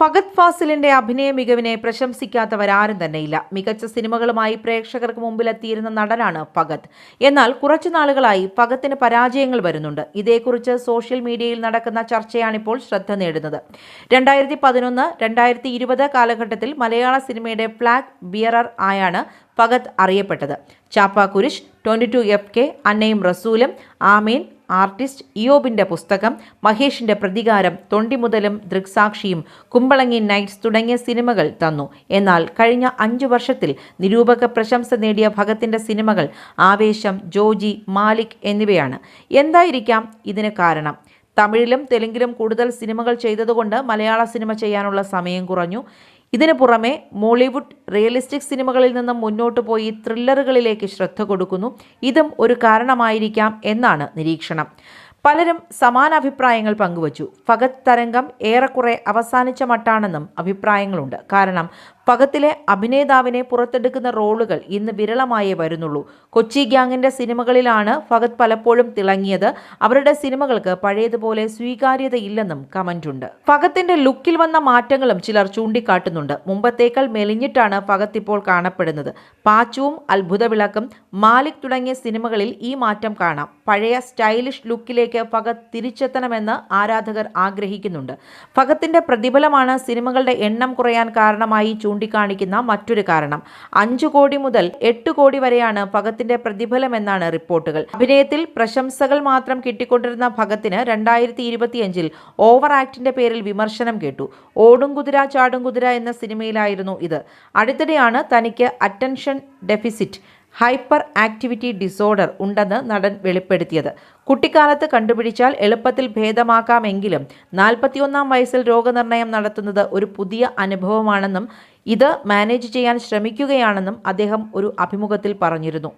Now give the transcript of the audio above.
ഫഗത് ഫാസിലിന്റെ അഭിനയ മികവിനെ പ്രശംസിക്കാത്തവരാരും തന്നെയില്ല. മികച്ച സിനിമകളുമായി പ്രേക്ഷകർക്ക് മുമ്പിലെത്തിയിരുന്ന നടനാണ് ഫഗത്. എന്നാൽ കുറച്ചു നാളുകളായി ഫഗത്തിന് പരാജയങ്ങൾ വരുന്നുണ്ട്. ഇതേക്കുറിച്ച് സോഷ്യൽ മീഡിയയിൽ നടക്കുന്ന ചർച്ചയാണിപ്പോൾ ശ്രദ്ധ നേടുന്നത്. രണ്ടായിരത്തി പതിനൊന്ന് രണ്ടായിരത്തി ഇരുപത് കാലഘട്ടത്തിൽ മലയാള സിനിമയുടെ ഫ്ലാഗ് ബിയറർ ആയാണ് ഫഗത് അറിയപ്പെട്ടത്. Chappa Kurishu twenty two F K അന്നയും റസൂലും ആമീൻ ആർട്ടിസ്റ്റ് ഇയോബിന്റെ പുസ്തകം മഹേഷിന്റെ പ്രതികാരം തൊണ്ടിമുതലും ദൃക്സാക്ഷിയും കുമ്പളങ്ങി നൈറ്റ്സ് തുടങ്ങിയ സിനിമകൾ തന്നു. എന്നാൽ കഴിഞ്ഞ അഞ്ചു വർഷത്തിൽ നിരൂപക പ്രശംസ നേടിയ ഭഗത്തിന്റെ സിനിമകൾ ആവേശം ജോജി മാലിക് എന്നിവയാണ്. എന്തായിരിക്കാം ഇതിന് കാരണം? തമിഴിലും തെലുങ്കിലും കൂടുതൽ സിനിമകൾ ചെയ്തതുകൊണ്ട് മലയാള സിനിമ ചെയ്യാനുള്ള സമയം കുറഞ്ഞു. ഇതിനു പുറമെ മോളിവുഡ് റിയലിസ്റ്റിക് സിനിമകളിൽ നിന്നും മുന്നോട്ട് പോയി ത്രില്ലറുകളിലേക്ക് ശ്രദ്ധ കൊടുക്കുന്നു. ഇതും ഒരു കാരണമായിരിക്കാം എന്നാണ് നിരീക്ഷണം. പലരും സമാന അഭിപ്രായങ്ങൾ പങ്കുവച്ചു. ഫഗത് തരംഗം ഏറെക്കുറെ അവസാനിച്ച മട്ടാണെന്നും അഭിപ്രായങ്ങളുണ്ട്. കാരണം ഫഗത്തിലെ അഭിനേതാവിനെ പുറത്തെടുക്കുന്ന റോളുകൾ ഇന്ന് വിരളമായേ വരുന്നുള്ളൂ. കൊച്ചി ഗ്യാങ്ങിന്റെ സിനിമകളിലാണ് ഫഗത് പലപ്പോഴും തിളങ്ങിയത്. അവരുടെ സിനിമകൾക്ക് പഴയതുപോലെ സ്വീകാര്യതയില്ലെന്നും കമന്റുണ്ട് ഫഗത്തിന്റെ ലുക്കിൽ വന്ന മാറ്റങ്ങളും ചിലർ ചൂണ്ടിക്കാട്ടുന്നുണ്ട്. മുമ്പത്തേക്കാൾ മെലിഞ്ഞിട്ടാണ് ഫഗത്ത് ഇപ്പോൾ കാണപ്പെടുന്നത്. പാച്ചുവും അത്ഭുത വിളക്കും മാലിക് തുടങ്ങിയ സിനിമകളിൽ ഈ മാറ്റം കാണാം. പഴയ സ്റ്റൈലിഷ് ലുക്കിലേക്ക് ഫഗത് തിരിച്ചെത്തണമെന്ന് ആരാധകർ ആഗ്രഹിക്കുന്നുണ്ട്. ഫഗത്തിന്റെ പ്രതിഫലമാണ് സിനിമകളുടെ എണ്ണം കുറയാൻ കാരണമായി ചൂണ്ടിക്കാണിക്കുന്ന മറ്റൊരു കാരണം. അഞ്ചു കോടി മുതൽ എട്ട് കോടി വരെയാണ് ഭഗത്തിന്റെ പ്രതിഫലമെന്നാണ് റിപ്പോർട്ടുകൾ. അഭിനയത്തിൽ പ്രശംസകൾ മാത്രം കിട്ടിക്കൊണ്ടിരുന്ന ഭഗത്തിന് രണ്ടായിരത്തി ഇരുപത്തിയഞ്ചിൽ ഓവർ ആക്ടിന്റെ പേരിൽ വിമർശനം കേട്ടു. ഓടും കുതിര ചാടും കുതിര എന്ന സിനിമയിലായിരുന്നു ഇത്. അടുത്തിടെയാണ് തനിക്ക് attention deficit hyperactivity disorder ഉണ്ടെന്ന് നടൻ വെളിപ്പെടുത്തിയത്. കുട്ടിക്കാലത്ത് കണ്ടുപിടിച്ചാൽ എളുപ്പത്തിൽ ഭേദമാക്കാമെങ്കിലും നാൽപ്പത്തിയൊന്നാം വയസ്സിൽ രോഗനിർണയം നടത്തുന്നത് ഒരു പുതിയ അനുഭവമാണെന്നും ഇത് മാനേജ് ചെയ്യാൻ ശ്രമിക്കുകയാണെന്നും അദ്ദേഹം ഒരു അഭിമുഖത്തിൽ പറഞ്ഞിരുന്നു.